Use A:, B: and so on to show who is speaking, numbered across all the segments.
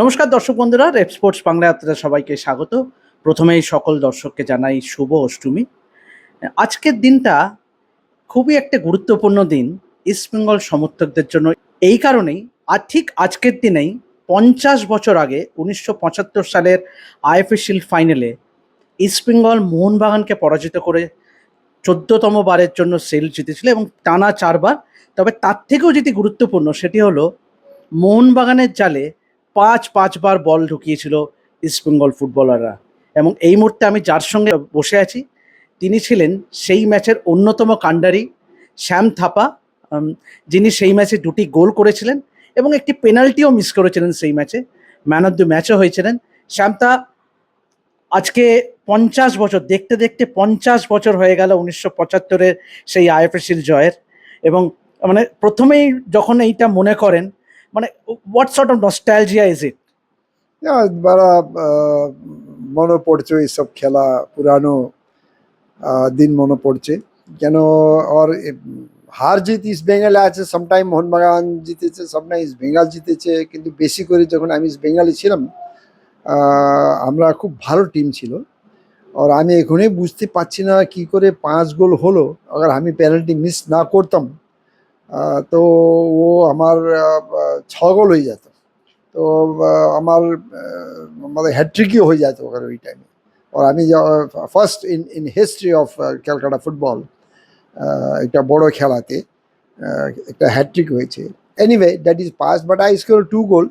A: নমস্কার দর্শক বন্ধুরা, রেপ স্পোর্টস বাংলায় আপনাদের সবাইকে স্বাগত। প্রথমেই সকল দর্শককে জানাই শুভ অষ্টমী। আজকের দিনটা খুবই একটা গুরুত্বপূর্ণ দিন ইস্টবেঙ্গল সমর্থকদের জন্য। এই কারণেই আর ঠিক আজকের দিনেই পঞ্চাশ বছর আগে উনিশশো পঁচাত্তর সালের আইএফএ শিল্ড ফাইনালে ইস্টবেঙ্গল মোহনবাগানকে পরাজিত করে চোদ্দতম বারের জন্য সেল জিতেছিল এবং টানা চারবার। তবে তার থেকেও যেটি গুরুত্বপূর্ণ সেটি হলো, মোহনবাগানের জালে পাঁচ, পাঁচবার বল ঢুকিয়েছিল ইস্টবেঙ্গল ফুটবলাররা এবং এই মুহূর্তে আমি যার সঙ্গে বসে আছি, তিনি ছিলেন সেই ম্যাচের অন্যতম কাণ্ডারি শ্যাম থাপা যিনি সেই ম্যাচে দুটি গোল করেছিলেন এবং একটি পেনাল্টিও মিস করেছিলেন সেই ম্যাচে, ম্যান অফ দ্য ম্যাচও হয়েছিলেন। শ্যামতা আজকে পঞ্চাশ বছর, দেখতে দেখতে পঞ্চাশ বছর হয়ে গেল উনিশশো পঁচাত্তরের সেই আইএফএসির জয়ের। এবং মানে প্রথমেই যখন এইটা মনে করেন মানে what sort of nostalgia is
B: it বড় মনে পড়ছে এইসব খেলা পুরানো দিন মনে পড়ছে কেন আর হার জিত ইস্ট বেঙ্গলে আছে সামটাইম মোহনবাগান জিতেছে সামটাইম ইস্ট বেঙ্গল জিতেছে কিন্তু বেশি করে যখন আমি ইস্ট বেঙ্গলে ছিলাম আমরা খুব ভালো টিম ছিল আর আমি এখনই বুঝতে পারছি না কি করে পাঁচ গোল হলো আবার আমি পেনাল্টি মিস না করতাম তো ও আমার ছ গোল হয়ে যেত। তো আমার আমাদের হ্যাট্রিকই হয়ে যেত ওখানে ওই টাইমে আর আমি first in in history of Calcutta football একটা বড় খেলাতে একটা হ্যাট্রিক হয়েছে। Anyway that is past but I score two goal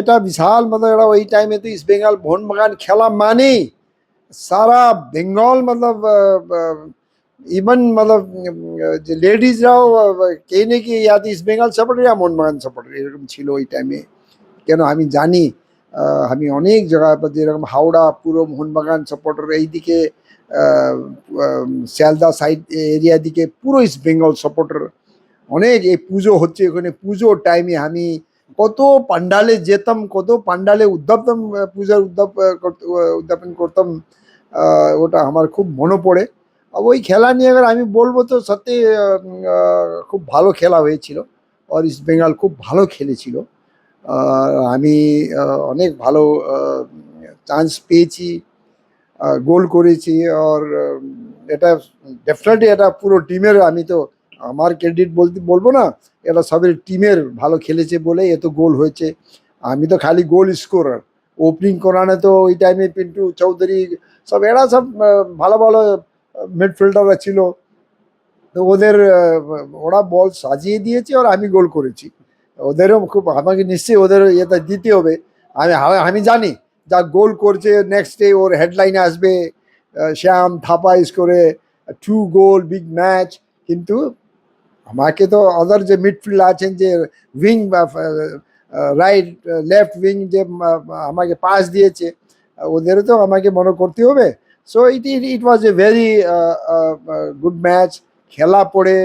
B: এটা বিশাল মতলব এটা ওই টাইমে তো ইস্ট বেঙ্গল মোহনবাগান খেলা মানেই সারা বেঙ্গল মতলব ইভেন মতলব যে লেডিজরাও কে নাকি ইয়াদ ইস্ট বেঙ্গল সাপোর্টার ইয়া মোহনবাগান সাপোর্টার এরকম ছিল ওই টাইমে কেন আমি জানি আমি অনেক জায়গা যেরকম হাওড়া পুরো মোহনবাগান সাপোর্টার এইদিকে শিয়ালদা সাইড এরিয়া দিকে পুরো ইস্ট বেঙ্গল সাপোর্টার অনেক এই পুজো হচ্ছে ওখানে পুজোর টাইমে আমি কত পান্ডালে যেতাম কত পান্ডালে উদ্যাপন পূজার উদ্যাপ উদ্যাপন করতাম ওটা আমার খুব মনে পড়ে ওই খেলা নিয়ে এবার আমি বলব তো সত্যি খুব ভালো খেলা হয়েছিল আর ইস্ট বেঙ্গল খুব ভালো খেলেছিল আমি অনেক ভালো চান্স পেয়েছি গোল করেছি আর এটা ডেফিনেটলি এটা পুরো টিমের আমি তো আমার ক্রেডিট বলতে বলব না এটা সবের টিমের ভালো খেলেছে বলে এত গোল হয়েছে আমি তো খালি গোল স্কোরার ওপেনিং করানো তো ওই টাইমে পিন্টু চৌধুরী সব এরা সব ভালো ভালো মিডফিল্ডাররা ছিল। তো ওদের ওরা বল সাজিয়ে দিয়েছে আর আমি গোল করেছি। ওদেরও খুব, আমাকে নিশ্চয়ই ওদের ইয়েটা দিতে হবে। আমি আমি জানি যা গোল করছে নেক্সট ডে ওর হেডলাইনে আসবে শ্যাম থাপা করে টু গোল বিগ ম্যাচ কিন্তু আমাকে তো আদার যে মিডফিল্ড আছেন, যে উইং রাইট লেফট উইং যে আমাকে পাস দিয়েছে, ওদেরও তো আমাকে মনে করতে হবে। So it it was a very good match খেলা পড়ে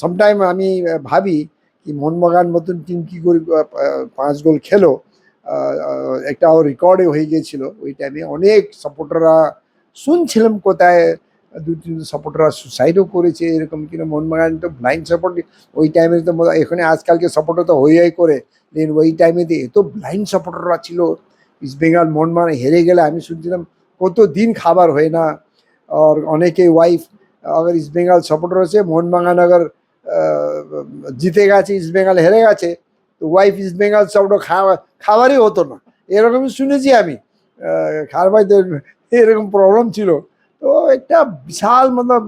B: সামটাইম আমি আহ, ভাবি কি মোহনবাগান মতন টিম কী করে পাঁচ গোল খেলো একটা রেকর্ডে হয়ে গিয়েছিল। ওই টাইমে অনেক সাপোর্টাররা শুনছিলাম কোথায় দু তিন সাপোর্টাররা সুসাইডও করেছে এরকম কিনা। মোহনবাগান তো ব্লাইন্ড সাপোর্ট ওই টাইমে তো এখানে আজকালকে সাপোর্টার তো হয়ে হয়ে করে। দেন ওই টাইমে এত ব্লাইন্ড সাপোর্টাররা ছিল। ইস্ট বেঙ্গল মোহনবাগান হেরে গেলে আমি শুনছিলাম কত দিন খাবার হয় না আর অনেকে ওয়াইফ अगर ইস্ট বেঙ্গল সাপোর্টার আছে মোহনবাগান अगर আহ, জিতে গেছে ইস্ট বেঙ্গল হেরে গেছে তো ওয়াইফ ইস্ট বেঙ্গল সাপোর্টার খাওয়া খাবারই হতো না এরকমই শুনেছি আমি খাবার এরকম প্রবলেম ছিল তো একটা বিশাল মতলব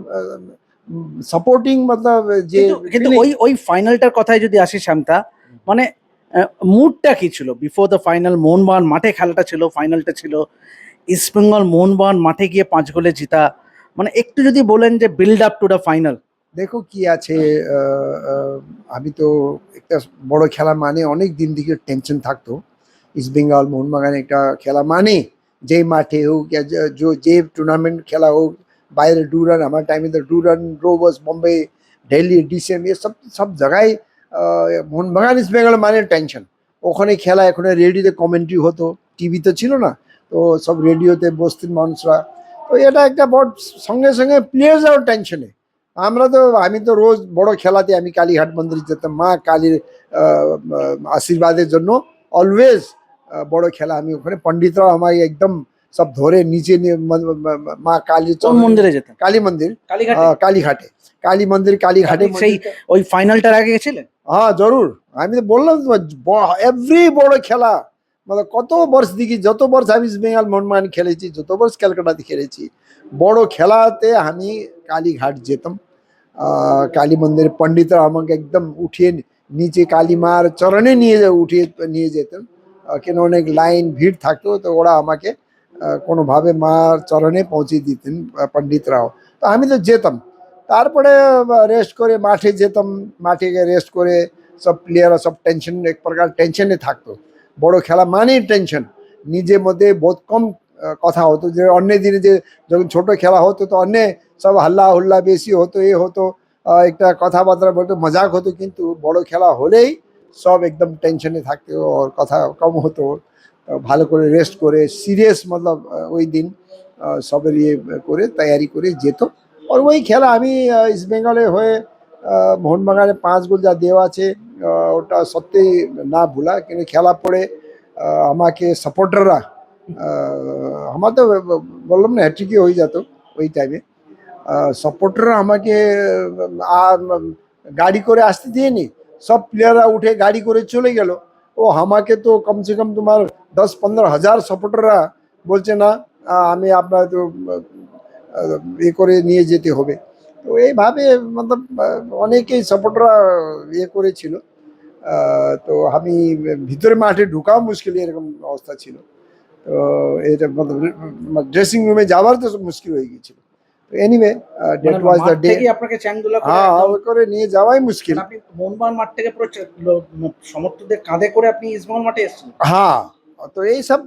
B: সাপোর্টিং মতলব যে
A: কিন্তু কিন্তু ওই ওই ফাইনালটার কথায় যদি আসি শান্তা মানে মুডটা কি ছিল বিফোর দ্য ফাইনাল মোহনবাগান মাঠে খেলাটা ছিল ফাইনালটা ছিল ইস্টবেঙ্গল মোহনবাগান মাঠে গিয়ে পাঁচ গোলে জিতা। মানে একটু যদি বলেন যে build up to the final
B: দেখো কি আছে আমি তো একটা বড় খেলা মানে অনেক দিন থেকে টেনশন থাকতো। ইস্টবেঙ্গল মোহনবাগান একটা খেলা মানে যে মাঠে হোক, যে টুর্নামেন্ট খেলা হোক, বাইরে ডুরান আমার টাইমে তো Durand rovers Bombay Delhi DCM এ সব সব জায়গায় মোহনবাগান ইস্টবেঙ্গল মানে টেনশন ওখানে খেলা এখানে রেডিওতে কমেন্ট্রি হতো। টিভি তো ছিল না। তো সব রেডিওতে বসতেন মানুষরা। তো এটা একটা বড় সঙ্গে সঙ্গে প্লেয়ার্সরাও টেনশনে। আমরা তো আমি তো রোজ বড় খেলাতে আমি কালীঘাট মন্দিরে যেতাম মা কালীর আশীর্বাদের জন্য অলওয়েজ বড় খেলা আমি ওখানে পণ্ডিতরাও আমাকে একদম সব ধরে নিচে নিয়ে ম- কালী
A: মন্দিরে যেতেন
B: কালী মন্দির।
A: কালীঘাটে?
B: কালী মন্দির কালীঘাটে।
A: সেই- ওই ফাইনালটার আগে গেছিলেন?
B: হ্যাঁ জরুর। আমি তো বললাম এভরি বড় খেলা মানে কত বর্ষ দিকে যত বর্ষ আমি বেঙ্গল মোহনবাগান খেলেছি, যত বর্ষ ক্যালকাটাতে খেলেছি, বড় খেলাতে আমি কালীঘাট যেতাম। কালী মন্দিরে পণ্ডিতরা আমাকে একদম উঠিয়ে নিচে কালী মার চরণে নিয়ে উঠিয়ে নিয়ে যেতেন। কেন অনেক লাইন ভিড় থাকতো, তো ওরা আমাকে কোনোভাবে মার চরণে পৌঁছে দিতেন পণ্ডিতরাও। তো আমি তো যেতাম। তারপরে রেস্ট করে মাঠে যেতাম, মাঠে রেস্ট করে সব প্লেয়াররা সব টেনশন এক প্রকার টেনশনে থাকতো। বড় খেলা মানেই টেনশন নিজের মধ্যে বহুত কম কথা হতো যে অন্য দিনে যে যখন ছোট খেলা হতো তো অন্য সব হাল্লা হুল্লা বেশি হতো, এ হতো একটা কথাবার্তা বলতো, মজাক হতো, কিন্তু বড় খেলা হলেই সব একদম টেনশনে থাকতো, ওর কথা কম হতো। ভালো করে রেস্ট করে সিরিয়াস মতলব ওই দিন সবের ইয়ে করে, তৈয়ারি করে যেত। আর ওই খেলা আমি ইস্ট বেঙ্গলে হয়ে মোহনবাগানে পাঁচ গোল যা দেওয়া আছে ওটা সত্যি না ভুলা, কিন্তু খেলা পড়ে আমাকে সাপোর্টাররা আমার তো বললাম না হ্যাট্রিকই হয়ে যেত ওই টাইমে সাপোর্টাররা আমাকে গাড়ি করে আসতে দিয়েনি, সব প্লেয়াররা উঠে গাড়ি করে চলে গেল। ও আমাকে তো কমসে কম তোমার দশ পনেরো হাজার সাপোর্টাররা বলছে, না আমি আপনার তো এ করে নিয়ে যেতে হবে। তো এইভাবে, মতলব অনেকেই সাপোর্টাররা ইয়ে করেছিল। তো আমি ভিতরে মাঠে ঢুকাও মুশকিল এরকম অবস্থা ছিল। তো এটা ড্রেসিং রুমে যাওয়ার তো মুশকিল হয়ে গিয়েছিল। তো anyway that was the
A: day আপনাকে চ্যাংদোলা
B: হ্যাঁ ওই করে নিয়ে যাওয়াই মুশকিল।
A: মানে আপনি মোহনবাগান মাঠ থেকে পুরো সমর্থকদের কাঁধে করে আপনি ইস্টবেঙ্গল মাঠে এসেছিলেন
B: হ্যাঁ তো এইসব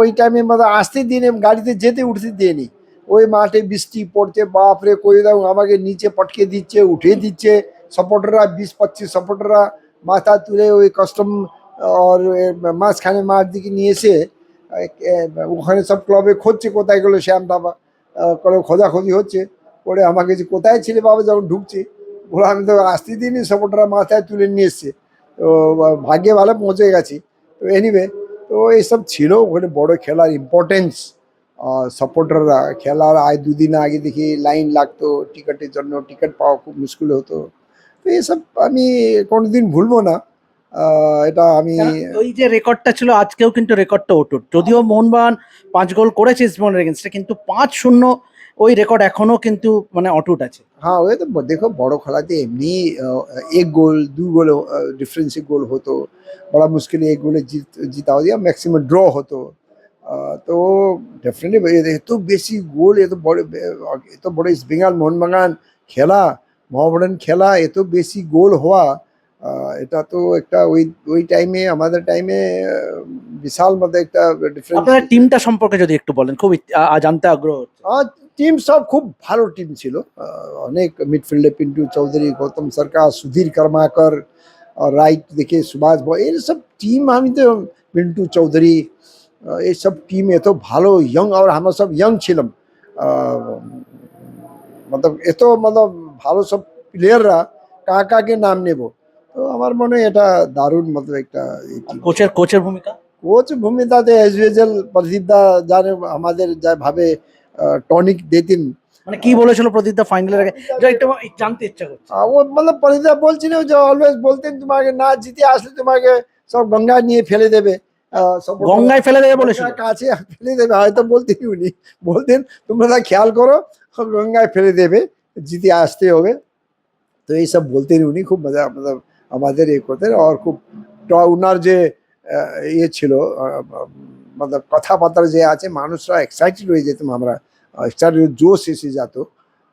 B: ওই টাইমে মানে আসতে দিনে গাড়িতে যেতে উঠতে দিইনি ওই মাঠে বৃষ্টি পড়ছে বাপরে কই দাও আমাকে নিচে পটকে দিচ্ছে উঠে দিচ্ছে। সাপোর্টাররা বিশ পঁচিশ সাপোর্টাররা মাথা তুলে ওই কাস্টম আর মাঝখানে মাঠ দিকে নিয়ে এসে ওখানে সব ক্লাবে খুঁজছে কোথায় গেলো শ্যাম বাবা করে খোঁজাখোঁজি হচ্ছে, করে আমাকে যে কোথায় ছিলে বাবা যখন ঢুকছে, বলে আমি তো আসতে দিইনি সাপোর্টাররা মাথায় তুলে নিয়ে এসছে। তো ভাগ্যে ভালো পৌঁছে গেছি। তো এনিওয়ে তো এইসব ছিল ওখানে বড় খেলার ইম্পর্টেন্স সাপোর্টাররা খেলার আয় দুদিন আগে দেখি লাইন লাগতো, টিকিটের জন্য টিকিট পাওয়া খুব মুশকিল হতো। তো এসব আমি কোনোদিন ভুলবো না। এটা আমি
A: ওই যে রেকর্ডটা ছিল আজকেও কিন্তু রেকর্ডটা ওটুট যদিও মোহনবাগান পাঁচ গোল করেছে ইস্টবেঙ্গলের এগেনস্টে কিন্তু পাঁচ শূন্য ওই রেকর্ড এখনও কিন্তু মানে অটুট আছে।
B: হ্যাঁ ওই তো দেখো বড় খেলাতে এমনি এক গোল দু গোল ডিফারেন্সে গোল হতো। বড় মুশকিলে এক গোলে জিত জিতাও দিয়া ম্যাক্সিমাম ড্র হতো। তো ডেফিনেটলি এত বেশি গোল এত বড় এত বড় ইস্ট মোহনবাগান খেলা মহাবরণ খেলা এত বেশি গোল হওয়া এটা তো একটা ওই ওই টাইমে আমাদের টাইমে বিশাল মতো একটা ডিফারেন্স
A: আপনারা টিমটা সম্পর্কে যদি একটু বলেন খুব জানতে আগ্রহ
B: টিম সব খুব ভালো টিম ছিল অনেক মিডফিল্ডে পিন্টু চৌধুরী গৌতম সরকার সুধীর কর্মাকর রাইট দেখে সুভাষ বয় এর সব টিম আমি তো পিন্টু চৌধুরী আহ, এই সব টিম এত ভালো ইয়ং আর আমরা সব ইয়ং ছিলাম মতলব এত মতলব ভালো সব প্লেয়াররা কাকে কাকে নাম নেব? তো আমার মনে হয় এটা দারুণ মতলব একটা
A: কোচের কোচের ভূমিকা?
B: কোচ ভূমিকাতে অ্যাজ ইউজুয়াল প্রদীপ দা জানে আমাদের যা ভাবে টনিক দিতেন।
A: মানে কি বলেছিল প্রদীপদা ফাইনালের আগে? একটু জানতে ইচ্ছা করছে।
B: ও মানে প্রদীপ বলছিল যে অলওয়েজ বলতেন তোমাকে না জিতে আসলে তোমাকে সব গঙ্গা নিয়ে ফেলে দেবে।
A: গঙ্গায় ফেলে দেবে বলেছিল?
B: কাছে ফেলে দেবে হয়তো বলতেন উনি। বলতেন তোমরা খেয়াল করো গঙ্গায় ফেলে দেবে। জিতে আসতে হবে। তো এইসব বলতেন উনি খুব মজা মতলব আমাদের এ করতেন আর খুব উনার যে ইয়ে ছিল মতলব কথাবার্তা যে আছে মানুষরা এক্সাইটেড হয়ে যেতাম আমরা। এক্সাইটেড জোশ এসে যেত।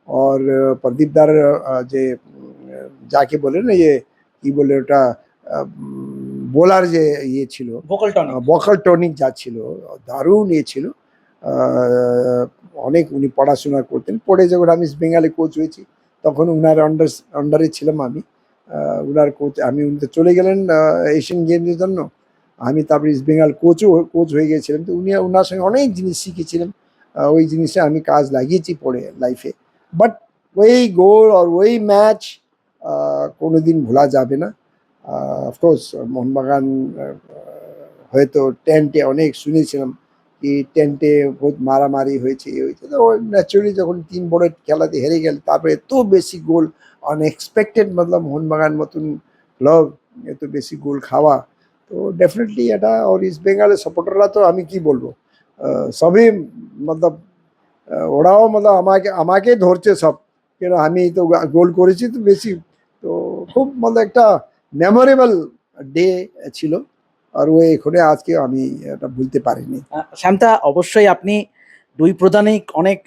B: আর আহ, প্রদীপ দার আহ, যে যাকে বলে না যে কি বলে ওটা বোলার যে ইয়ে ছিল
A: ভোকাল
B: বকাল টনিক যা ছিল দারুণ ইয়ে ছিল। অনেক উনি পড়াশোনা করতেন। পড়ে যখন আমি বেঙ্গালি কোচ হয়েছি তখন উনার আন্ডার আন্ডারে ছিলাম আমি। উনার কোচ আমি উনি তো চলে গেলেন এশিয়ান গেমসের জন্য। আমি তারপরে ইস্ট বেঙ্গল কোচও কোচ হয়ে গেছিলাম তো উনি ওনার সঙ্গে অনেক জিনিস শিখেছিলাম আহ, ওই জিনিসে আমি কাজ লাগিয়েছি পড়ে লাইফে বাট ওই গোল আর ওই ম্যাচ কোনোদিন ভোলা যাবে না। অফকোর্স মোহনবাগান হয়তো টেন্টে অনেক শুনেছিলাম। কি টেন্টে মারামারি হয়েছে, এই হয়েছে। তো ন্যাচুরালি যখন তিন বড় খেলাতে হেরে গেল, তারপরে এত বেশি গোল আনএক্সপেক্টেড মতলব মোহনবাগান মতন ক্লাব এত বেশি গোল খাওয়া। তো ডেফিনেটলি এটা আর ইস্ট বেঙ্গলের সাপোর্টাররা তো আমি কি বলব? সবই মতলব ওরাও মতলব আমাকে আমাকে ধরছে সব। কেন আমি তো গোল করেছি তো বেশি। তো খুব মতলব একটা মেমোরেবল ডে ছিল। আর ওই এখানে আজকে আমি এটা ভুলতে পারিনি।
A: আহ, শ্যামদা অবশ্যই আপনি দুই প্রধানই অনেক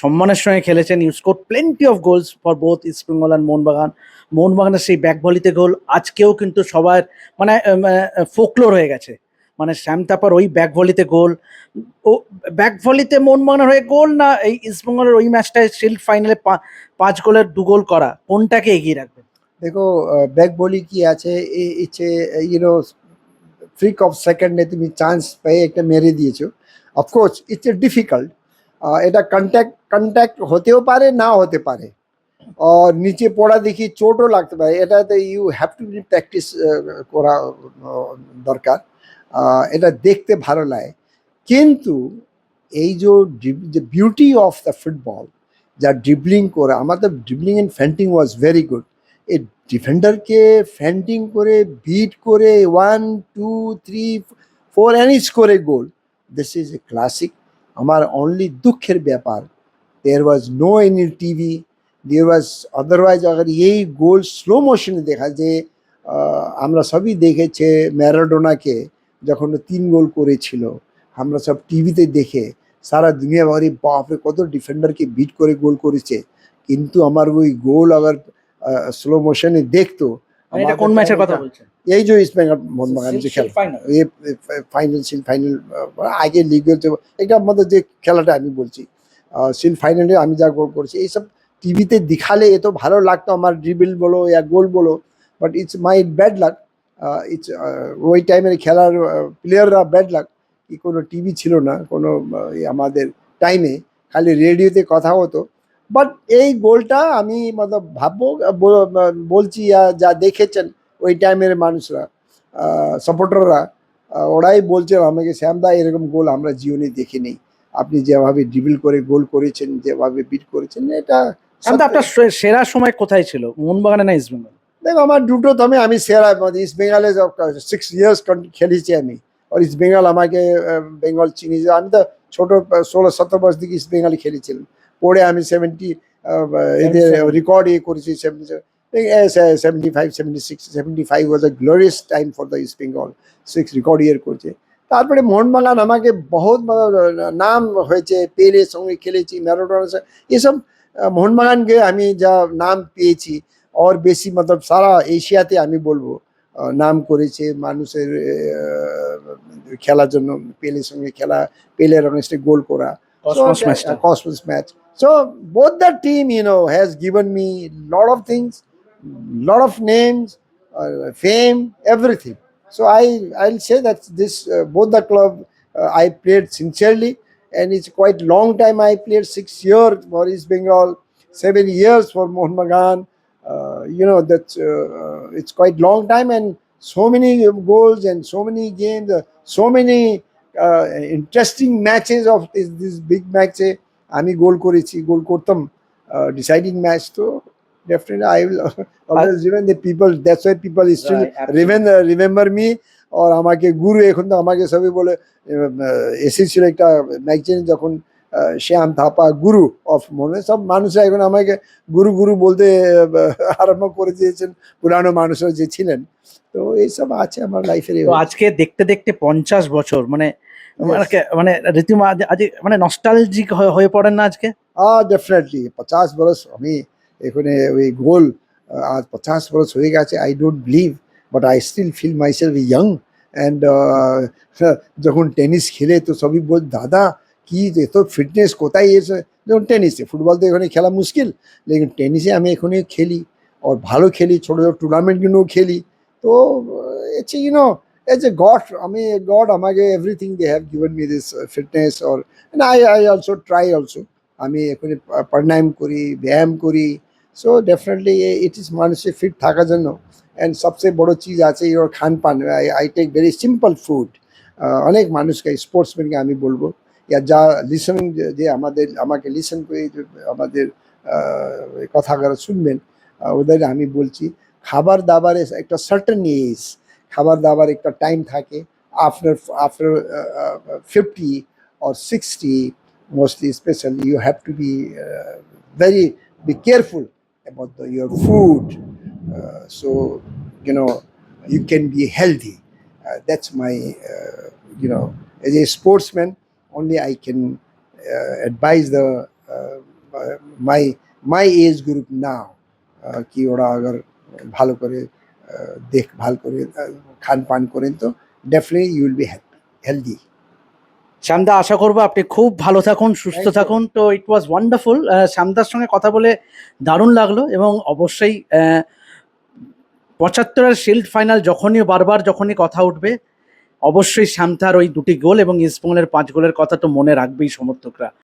A: সম্মানের সঙ্গে খেলেছেন। You score plenty of goals for both East Bengal and Mohun Bagan মোহনবাগানের সেই ব্যাক ভলিতে গোল আজকেও কিন্তু সবার মানে ফোকলোর হয়ে গেছে। মানে শ্যাম তাপার ওই ব্যাক ভলিতে গোল ও ব্যাক ভলিতে মোহনবাগানের হয়ে গোল না এই ইস্ট বেঙ্গলের ওই ম্যাচটায় শিল্ড ফাইনালে পাঁচ গোলের দু গোল করা। কোনটাকে এগিয়ে রাখবেন?
B: দেখো ব্যাক বলি কি আছে? ইচ্ছে ইউনো ফ্রিক অফ সেকেন্ডে তুমি চান্স পেয়ে একটা মেরে দিয়েছ। Of course it's a difficult এটা কন্ট্যাক্ট কন্ট্যাক্ট হতেও পারে না হতে পারে। আর নিচে পড়া দেখি চোটও লাগতে পারে। এটাতে ইউ হ্যাভ টু প্র্যাকটিস করা দরকার। এটা দেখতে ভালো লাগে। কিন্তু এই যে বিউটি অফ দ্য ফুটবল যা ড্রিবলিং করে, আমাদের dribbling and feinting was very good এই ডিফেন্ডারকে ফ্যান্টিং করে বিট করে ওয়ান টু থ্রি ফোর অ্যানিজ করে goal this is a classic আমার অনলি দুঃখের ব্যাপার there was no any TV there was otherwise agar এই গোল স্লো মোশনে দেখা যে আমরা সবই দেখেছে ম্যারাডোনাকে যখন তিন গোল করেছিল। আমরা সব টিভিতে দেখে, সারা দুনিয়া বাপরে, কত ডিফেন্ডারকে বিট করে গোল করেছে। কিন্তু আমার ওই গোল আবার স্লো মোশনে দেখতো।
A: মানে কোন ম্যাচের কথা বলছেন?
B: এই যে ইস্ট বেঙ্গল মোহনবাগান যে খেলা।
A: ফাইনাল
B: সিল ফাইনাল আগে লিগের যে এটা আমাদের যে খেলাটা আমি বলছি সিল ফাইনালে আমি যা গোল করেছি এইসব টিভিতে দেখালে এত ভালো লাগতো আমার ড্রিবল বলো ইয়া গোল বলো but it's my bad luck it's ওই টাইমের খেলার প্লেয়াররা ব্যাড লাক কি কোনো টিভি ছিল না কোনো আমাদের টাইমে খালি রেডিওতে কথা হতো বাট এই গোলটা আমি মতলব ভাববো বলছি যা দেখেছেন ওই টাইমের মানুষরা সাপোর্টাররা ওরাই বলছে আমাকে শ্যামদা এরকম গোল আমরা জীবনে দেখিনি। আপনি যেভাবে ড্রিবল করে গোল করেছেন যেভাবে বিট করেছেন এটা
A: শ্যামদা আপনার সেরা সময় কোথায় ছিল? মোহনবাগানে না ইস্ট বেঙ্গল
B: দেখো আমার দুটো তো আমি আমি সেরা ইস্ট বেঙ্গলে সিক্স ইয়ার্স খেলেছি আমি। আর ইস্ট বেঙ্গল আমাকে বেঙ্গল চিনিয়েছে আমি তো ছোট ষোলো সতেরো বছর থেকে ইস্ট বেঙ্গলে খেলেছিলাম। পরে আমি সেভেন্টি এদের রেকর্ড ইয়ে করেছি seventy seventy five seventy six seventy five was a glorious time for the East Bengal six record year করছে। তারপরে মোহনবাগান আমাকে বহুত নাম হয়েছে পেলের সঙ্গে খেলেছি ম্যারাডোনার সঙ্গে। এসব মোহনবাগানকে আমি যা নাম পেয়েছি और বেশি মতলব সারা এশিয়াতে আমি বলব নাম করেছে মানুষের খেলার জন্য পেলের সঙ্গে খেলা পেলের অনেস্টে গোল করা।
A: Cosmos so match.
B: Uh, Cosmos match. So both the team, you know, has given me a lot of things, lot of names, uh, fame, everything. So I I'll say that this uh, both the club uh, I played sincerely, and it's quite long time I played six years for East Bengal, seven years for Mohun Bagan. Uh, you know that uh, uh, it's quite long time and so many goals and so many games, uh, so many uh, matches of this big ম্যাচে আমি goal করেছি goal করতাম deciding match তো definitely I will always the people that's why people still
A: Right.
B: রিমেন remember me আর আমাকে গুরু এখন তো আমাকে সবাই বলে এসেছিল একটা ম্যাগজিন যখন শ্যাম থাপা গুরু অফ মনে সব মানুষরা এখন আমাকে গুরু গুরু বলতে আরম্ভ করে দিয়েছেন পুরানো মানুষরা যে ছিলেন। তো এইসব আছে আমার লাইফের
A: আজকে দেখতে দেখতে পঞ্চাশ বছর মানে মানে রীতিমা আজ মানে নস্টালজিক হয়ে পড়েন না আজকে?
B: আ ডেফিনেটলি পঞ্চাশ বরস আমি এখানে ওই গোল আজ পঞ্চাশ বরস হয়ে গেছে I don't believe but I still feel myself young and যখন টেনিস খেলে তো সবই বল দাদা কি এত ফিটনেস কোথায় এসে, যেমন টেনিসে ফুটবল তো এখানে খেলা মুশকিল, লেকিন টেনিসে আমি এখানে খেলি, আর ভালো খেলি, ছোটো ছোটো টুর্নামেন্টগুলোও খেলি, তো it's you know as a god আমি গড আমাকে everything they have given me this fitness or I I also try also আমি এখানে প্রাণায়াম করি, ব্যায়াম করি সো ডেফিনেটলি ইট ইজ মানুষের ফিট থাকার জন্য অ্যান্ড সবচেয়ে বড় চিজ আছে ওর খান পান I take very simple food অনেক মানুষকে স্পোর্টসম্যানকে আমি বলব যা লিসনিং যে আমাদের আমাকে লিসন করে আমাদের কথাগুলো শুনবেন ওদের আমি বলছি খাবার দাবারে একটা সার্টেন এজ খাবার দাবার একটা টাইম থাকে after after fifty or 60 mostly especially you have to be uh, very be careful about the, your food uh, so you know you can be healthy uh, that's my uh, you only i can uh, advise the uh, my my age group now uh, কি ওরা আগার ভালো করে uh, দেখভাল করে uh, খান পান করেন তো definitely you will be healthy
A: শ্যামদা আশা করব আপনি খুব ভালো থাকুন সুস্থ. থাকুন তো ইট ওয়াজ ওয়ান্ডারফুল শ্যামদার সঙ্গে কথা বলে দারুণ লাগল এবং অবশ্যই পঁচাত্তরের শিল্ড ফাইনাল যখনই বারবার যখনই কথা উঠবে অবশ্যই শান্তার ওই দুটি গোল এবং ইস্টবেঙ্গলের পাঁচ গোলের কথা তো মনে রাখবেই সমর্থকরা।